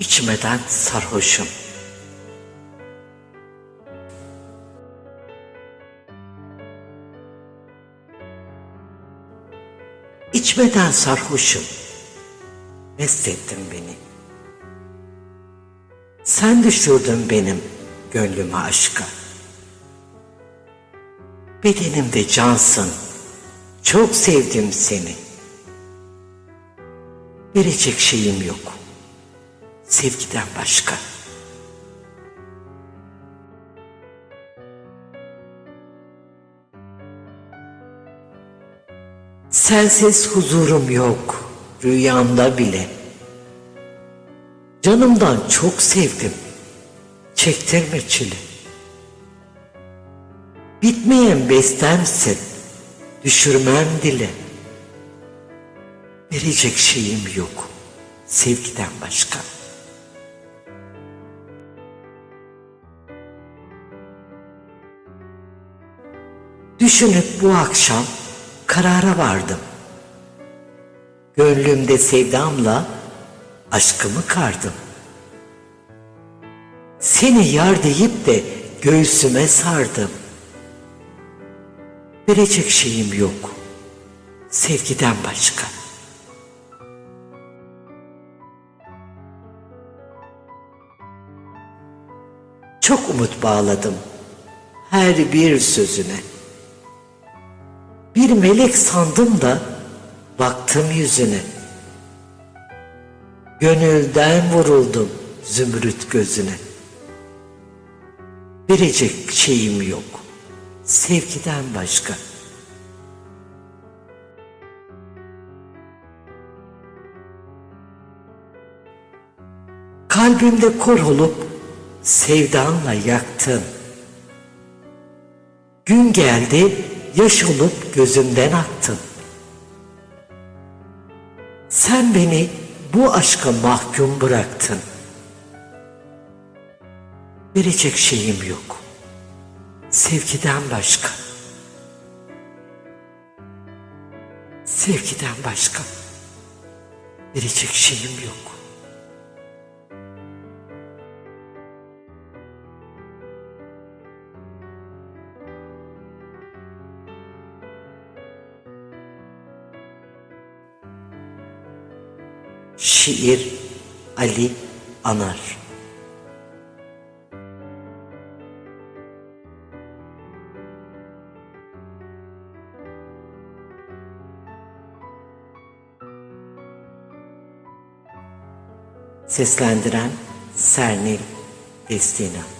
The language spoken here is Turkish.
içmeden sarhoşum. İçmeden sarhoşum. Mest beni. Sen düşürdün benim gönlümü aşka. Bedenimde cansın. Çok sevdim seni. Verecek şeyim yok. Sevgiden başka. Sensiz huzurum yok rüyamda bile. Canımdan çok sevdim. Çektirme çile. Bitmeyen bestemsin. Düşürmem dile. Verecek şeyim yok. Sevgiden başka. Düşünüp bu akşam karara vardım. Gönlümde sevdamla aşkımı kardım. Seni yar deyip de göğsüme sardım. Verecek şeyim yok. Sevgiden başka. Çok umut bağladım her bir sözüne. Bir melek sandım da baktım yüzüne. Gönülden vuruldum zümrüt gözüne. Verecek şeyim yok sevgiden başka. Kalbimde kor olup sevdanla yaktın. Gün geldi yaş olup gözümden aktın. Sen beni bu aşka mahkum bıraktın. Verecek şeyim yok. Sevgiden başka. Sevgiden başka. Verecek şeyim yok. Şiir Ali Anar. Seslendiren Sernil Destina